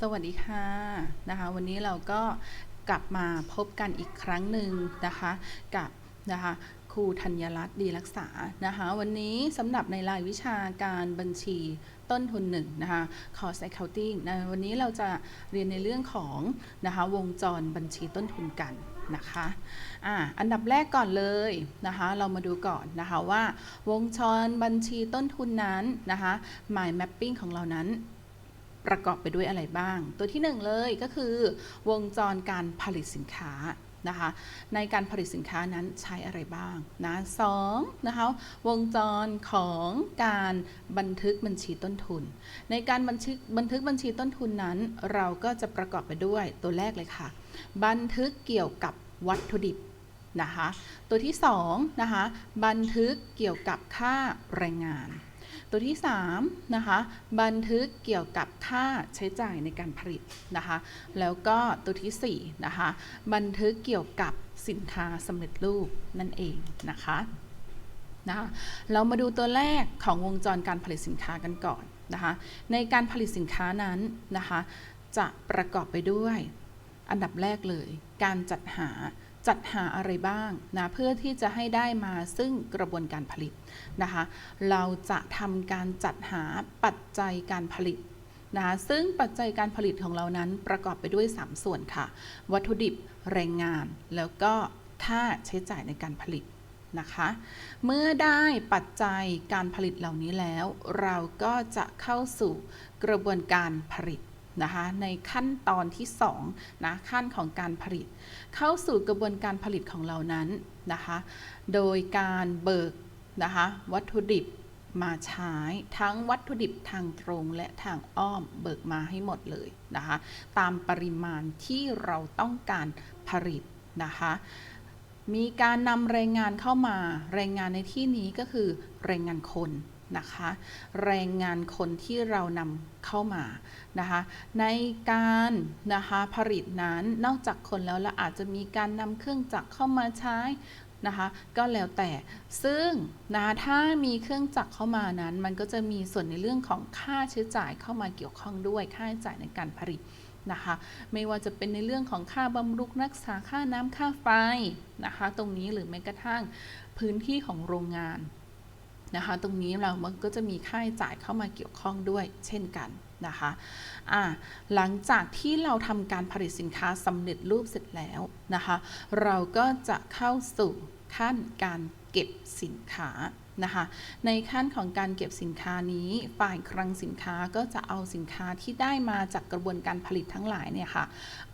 สวัสดีค่ะนะคะ วันนี้เราก็กลับมาพบกันอีกครั้งหนึ่งนะคะ กับนะคะครูธัญรัตน์ดีรักษานะคะ วันนี้สำหรับในรายวิชาการบัญชีต้นทุนหนึ่งนะคะ cost accounting นะวันนี้เราจะเรียนในเรื่องของนะคะวงจรบัญชีต้นทุนกันนะคะอะอันดับแรกก่อนเลยนะคะ เรามาดูก่อนนะคะว่าวงจรบัญชีต้นทุนนั้นนะคะ mind mapping ของเรานั้น ประกอบไปด้วยอะไรบ้าง ตัวที่หนึ่งเลยก็คือ วงจรการผลิตสินค้านะคะในการผลิตสินค้านั้นใช้อะไรบ้างนะสองนะคะวงจรของการบันทึกบัญชีต้นทุน ในการบันทึกบันทึกบัญชีต้นทุนนั้น เราก็จะประกอบไปด้วยตัวแรกเลยค่ะ บันทึกเกี่ยวกับวัตถุดิบนะคะตัวที่สองนะคะบันทึกเกี่ยวกับค่าแรงงาน ตัวที่3นะคะบันทึกเกี่ยวกับค่าใช้จ่ายในการผลิตนะคะแล้วก็ตัวที่4นะคะบันทึกเกี่ยวกับสินค้าสำเร็จรูปนั่นเองนะคะนะคะเรามาดูตัวแรกของวงจรการผลิตสินค้ากันก่อนนะคะในการผลิตสินค้านั้นนะคะจะประกอบไปด้วยอันดับแรกเลย การจัดหา จัดหาอะไรบ้างนะเพื่อที่จะให้ได้มาซึ่งกระบวนการผลิตนะคะเราจะทำการจัดหาปัจจัยการผลิตนะคะซึ่งปัจจัยการผลิตของเรานั้นประกอบไปด้วย 3 ส่วนค่ะ วัตถุดิบแรงงาน แล้วก็ค่าใช้จ่ายในการผลิตนะคะ เมื่อได้ปัจจัยการผลิตเหล่านี้แล้ว เราก็จะเข้าสู่กระบวนการผลิต นะคะในขั้นตอนที่2นะขั้นของการผลิต เข้าสู่กระบวนการผลิตของเรานั้นนะคะโดยการเบิกนะคะวัตถุดิบมาใช้ทั้งวัตถุดิบทางตรงและทางอ้อมเบิกมาให้หมดเลยนะคะตามปริมาณที่เราต้องการผลิตนะคะมีการนำแรงงานเข้ามาแรงงานในที่นี้ก็คือแรงงานคน นะคะ แรงงานคนที่เรานำเข้ามานะคะ ในการนะคะผลิตนั้นนอกจากคนแล้วเราอาจจะมีการนำเครื่องจักรเข้ามาใช้นะคะก็แล้วแต่ซึ่งนะคะถ้ามีเครื่องจักรเข้ามานั้น มันก็จะมีส่วนในเรื่องของค่าใช้จ่ายเข้ามาเกี่ยวข้องด้วยค่าใช้จ่ายในการผลิตนะคะไม่ว่าจะเป็นในเรื่องของค่าบำรุงรักษาค่าน้ำค่าไฟนะคะ ตรงนี้หรือแม้กระทั่งพื้นที่ของโรงงาน นะคะ ตรงนี้เรามันก็จะมีค่าใช้จ่ายเข้ามาเกี่ยวข้องด้วยเช่นกันนะคะอ่าหลังจากที่เราทำการผลิตสินค้าสำเร็จรูปเสร็จแล้วนะคะ เราก็จะเข้าสู่ขั้นการเก็บสินค้านะคะ ในขั้นของการเก็บสินค้านี้ ฝ่ายคลังสินค้าก็จะเอาสินค้าที่ได้มาจากกระบวนการผลิตทั้งหลายเนี่ยค่ะ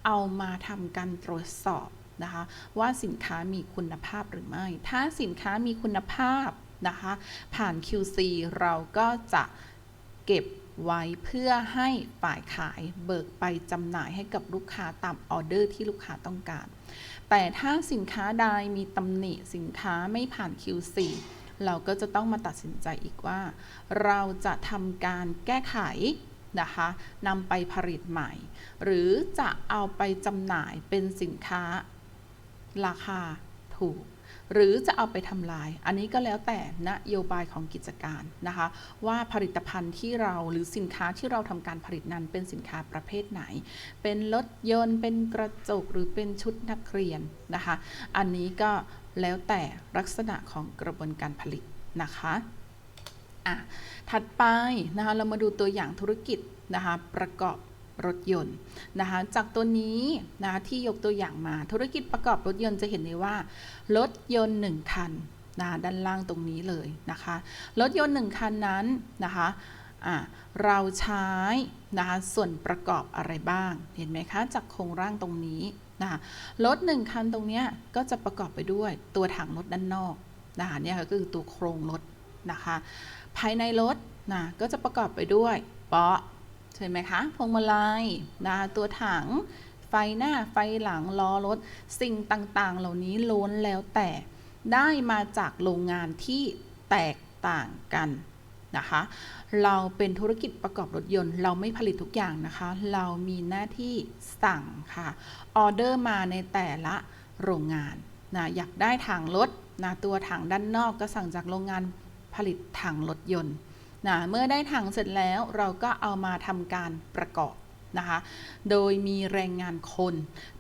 เอามาทำการตรวจสอบนะคะ ว่าสินค้ามีคุณภาพหรือไม่ ถ้าสินค้ามีคุณภาพ นะคะ ผ่าน QC เราก็จะเก็บไว้เพื่อให้ฝ่ายขายเบิกไปจำหน่ายให้กับลูกค้าตามออเดอร์ที่ลูกค้าต้องการ แต่ถ้าสินค้าใดมีตำหนิสินค้าไม่ผ่าน QC เราก็จะต้องมาตัดสินใจอีกว่า เราจะทำการแก้ไขนะคะนำไปผลิตใหม่ หรือจะเอาไปจำหน่ายเป็นสินค้าราคาถูก หรือจะเอาไปทำลาย อันนี้ก็แล้วแต่นโยบายของกิจการนะคะ ว่าผลิตภัณฑ์ที่เราหรือสินค้าที่เราทำการผลิตนั้นเป็นสินค้าประเภทไหน เป็นรถยนต์เป็นกระจกหรือเป็นชุดนักเรียนนะคะ อันนี้ก็แล้วแต่ลักษณะของกระบวนการผลิตนะคะอะถัดไปนะคะเรามาดูตัวอย่างธุรกิจนะคะประกอบ รถยนต์นะคะจากตัวนี้นะคะที่ยกตัวอย่างมา ธุรกิจประกอบรถยนต์จะเห็นได้ว่ารถยนต์ 1 คันนะด้านล่างตรงนี้เลยนะคะรถยนต์ 1 คันนั้นนะคะเราใช้นะคะส่วนประกอบอะไรบ้าง เห็นไหมคะจากโครงร่างตรงนี้นะคะรถ 1 คันตรงนี้ก็จะประกอบไปด้วยตัวถังรถด้านนอกนะคะเนี่ยก็คือตัวโครงรถนะคะภายในรถนะก็จะประกอบไปด้วยเบาะ ใช่ไหมคะพวงมาลัยนะตัวถัง ไฟหน้าไฟหลังล้อรถ สิ่งต่างๆ เหล่านี้ล้วนแล้วแต่ได้มาจากโรงงานที่แตกต่างกันนะคะ เราเป็นธุรกิจประกอบรถยนต์ เราไม่ผลิตทุกอย่างนะคะ เรามีหน้าที่สั่งค่ะออเดอร์มาในแต่ละโรงงานนะอยากได้ถังรถนะตัวถังด้านนอกก็สั่งจากโรงงานผลิตถังรถยนต์ นะเมื่อได้ถังเสร็จแล้วเราก็เอามาทำการประกอบนะคะ โดยมีแรงงานคน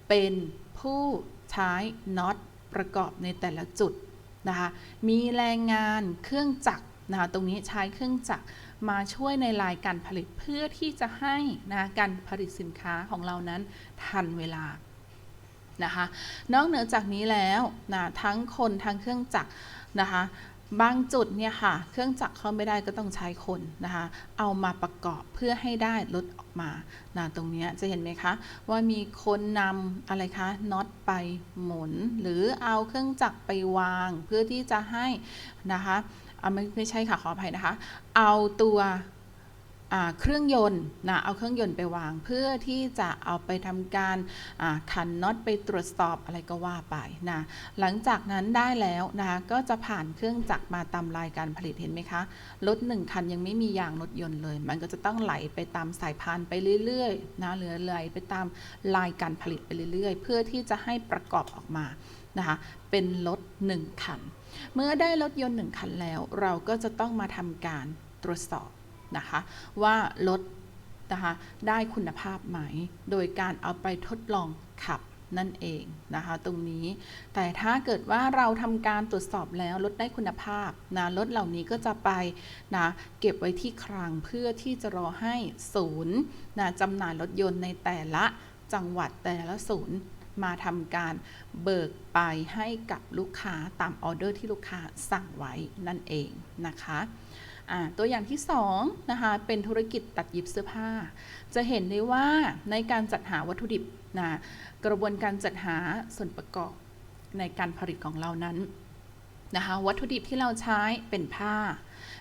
เป็นผู้ใช้น็อตประกอบในแต่ละจุดนะคะ มีแรงงานเครื่องจักรนะคะตรงนี้ใช้เครื่องจักรมาช่วยในรายการผลิตเพื่อที่จะให้นะการผลิตสินค้าของเรานั้นทันเวลานะคะ นอกเหนือจากนี้แล้วนะทั้งคนทั้งเครื่องจักรนะคะ บางจุดเนี่ยค่ะ เครื่องจักรเข้าไม่ได้ก็ต้องใช้คนนะคะ เอามาประกอบเพื่อให้ได้ลดออกมานะตรงนี้จะเห็นไหมคะ ว่ามีคนนำอะไรคะน็อตไปหมุน หรือเอาเครื่องจักรไปวาง เพื่อที่จะให้นะคะไม่ไม่ใช่ค่ะขออภัยนะคะ เอาตัว เครื่องยนต์นะเอาเครื่องยนต์ไปวางเพื่อที่จะเอาไปทำการขันน็อตไปตรวจสอบอะไรก็ว่าไปนะหลังจากนั้นได้แล้วนะคะก็จะผ่านเครื่องจักรมาตามรายการผลิตเห็นไหมคะรถหนึ่งคันยังไม่มียางรถยนต์เลย มันก็จะต้องไหลไปตามสายพานไปเรื่อยๆนะเหลือไหลไปตามลายการผลิตไปเรื่อยๆ เพื่อที่จะให้ประกอบออกมานะคะเป็นรถหนึ่งคัน เมื่อได้รถยนต์หนึ่งคันแล้ว เราก็จะต้องมาทำการตรวจสอบ นะคะ ว่ารถนะคะได้คุณภาพไหม โดยการเอาไปทดลองขับนั่นเองนะคะ ตรงนี้ แต่ถ้าเกิดว่าเราทำการตรวจสอบแล้วรถได้คุณภาพนะรถเหล่านี้ก็จะไปนะเก็บไว้ที่คลังเพื่อที่จะรอให้ศูนย์นะจำหน่ายรถยนต์ในแต่ละจังหวัดแต่ละศูนย์มาทำการเบิกไปให้กับลูกค้าตามออเดอร์ที่ลูกค้าสั่งไว้นั่นเองนะคะ ตัวอย่างที่2นะคะเป็นธุรกิจตัดเย็บเสื้อผ้า จะเห็นได้ว่าในการจัดหาวัตถุดิบนะกระบวนการจัดหาส่วนประกอบในการผลิตของเรานั้นนะคะวัตถุดิบที่เราใช้เป็นผ้า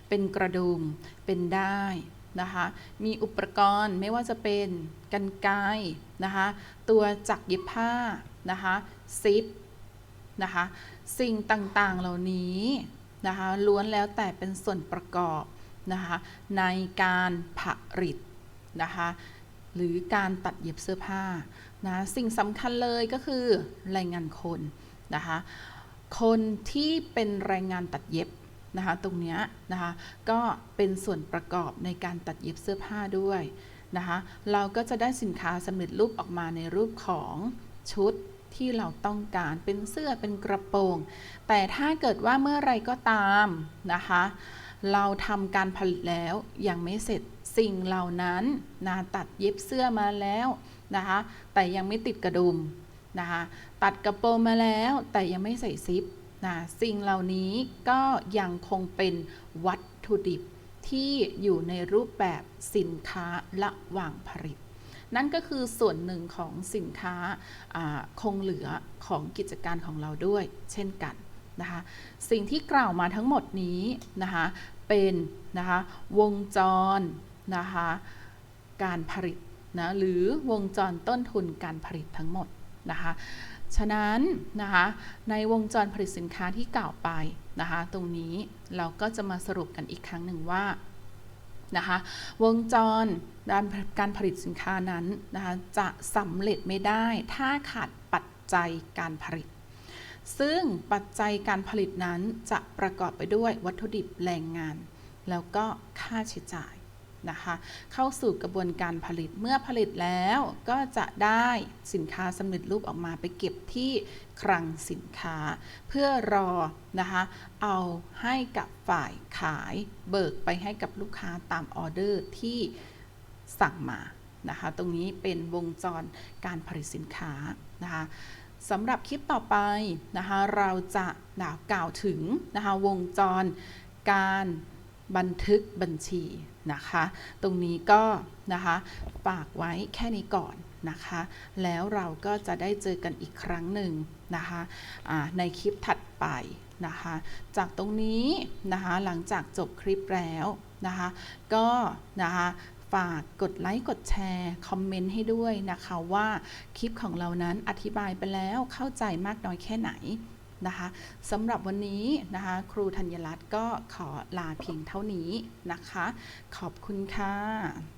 เป็นกระดุม เป็นได้ายนะคะมีอุปกรณ์ไม่ว่าจะเป็นกันไกนะคะตัวจักรเย็บผ้านะคะซิปนะคะสิ่งต่างๆเหล่านี้ นะคะล้วนแล้วแต่เป็นส่วนประกอบนะคะในการผลิตนะคะหรือการตัดเย็บเสื้อผ้านะสิ่งสำคัญเลยก็คือแรงงานคนนะคะคนที่เป็นแรงงานตัดเย็บนะคะตรงนี้นะคะก็เป็นส่วนประกอบในการตัดเย็บเสื้อผ้าด้วยนะคะเราก็จะได้สินค้าสำเร็จรูปออกมาในรูปของชุด ที่เราต้องการเป็นเสื้อเป็นกระโปรง แต่ถ้าเกิดว่าเมื่อไรก็ตามนะคะ เราทำการผลิตแล้วยังไม่เสร็จสิ่งเหล่านั้นนะตัดเย็บเสื้อมาแล้วนะคะ แต่ยังไม่ติดกระดุมนะคะตัดกระโปรงมาแล้วแต่ยังไม่ใส่ซิปนะสิ่งเหล่านี้ก็ยังคงเป็นวัตถุดิบที่อยู่ในรูปแบบสินค้าระหว่างผลิต นั่นก็คือส่วนหนึ่งของสินค้าคงเหลือของกิจการของเราด้วย เช่นกันนะคะสิ่งที่กล่าวมาทั้งหมดนี้นะคะเป็นนะคะวงจรนะคะการผลิตนะหรือวงจรต้นทุนการผลิตทั้งหมดนะคะฉะนั้นนะคะในวงจรผลิตสินค้าที่กล่าวไปนะคะตรงนี้เราก็จะมาสรุปกันอีกครั้งหนึ่งว่า นะคะวงจรด้านการผลิตสินค้านั้นนะคะจะสำเร็จไม่ได้ถ้าขาดปัจจัยการผลิต ซึ่งปัจจัยการผลิตนั้นจะประกอบไปด้วยวัตถุดิบแรงงาน แล้วก็ค่าใช้จ่าย นะคะเข้าสู่กระบวนการผลิตเมื่อผลิตแล้วก็จะได้สินค้าสำเร็จรูปออกมาไปเก็บที่คลังสินค้า เพื่อรอนะคะเอาให้กับฝ่ายขายเบิกไปให้กับลูกค้าตามออเดอร์ที่สั่งมานะคะตรงนี้เป็นวงจรการผลิตสินค้านะคะสำหรับคลิปต่อไปนะคะเราจะกล่าวถึงนะคะวงจรการ บันทึกบัญชีนะคะ ตรงนี้ก็นะคะฝากไว้แค่นี้ก่อนนะคะ แล้วเราก็จะได้เจอกันอีกครั้งหนึ่งนะคะในคลิปถัดไปนะคะ จากตรงนี้นะคะหลังจากจบคลิปแล้วนะคะ ก็นะคะฝากกดไลค์กดแชร์คอมเมนต์ให้ด้วยนะคะว่าคลิปของเรานั้นอธิบายไปแล้วเข้าใจมากน้อยแค่ไหน นะคะสำหรับวันนี้นะคะครูธัญรัตน์ก็ขอลาเพียงเท่านี้นะคะ ขอบคุณค่ะ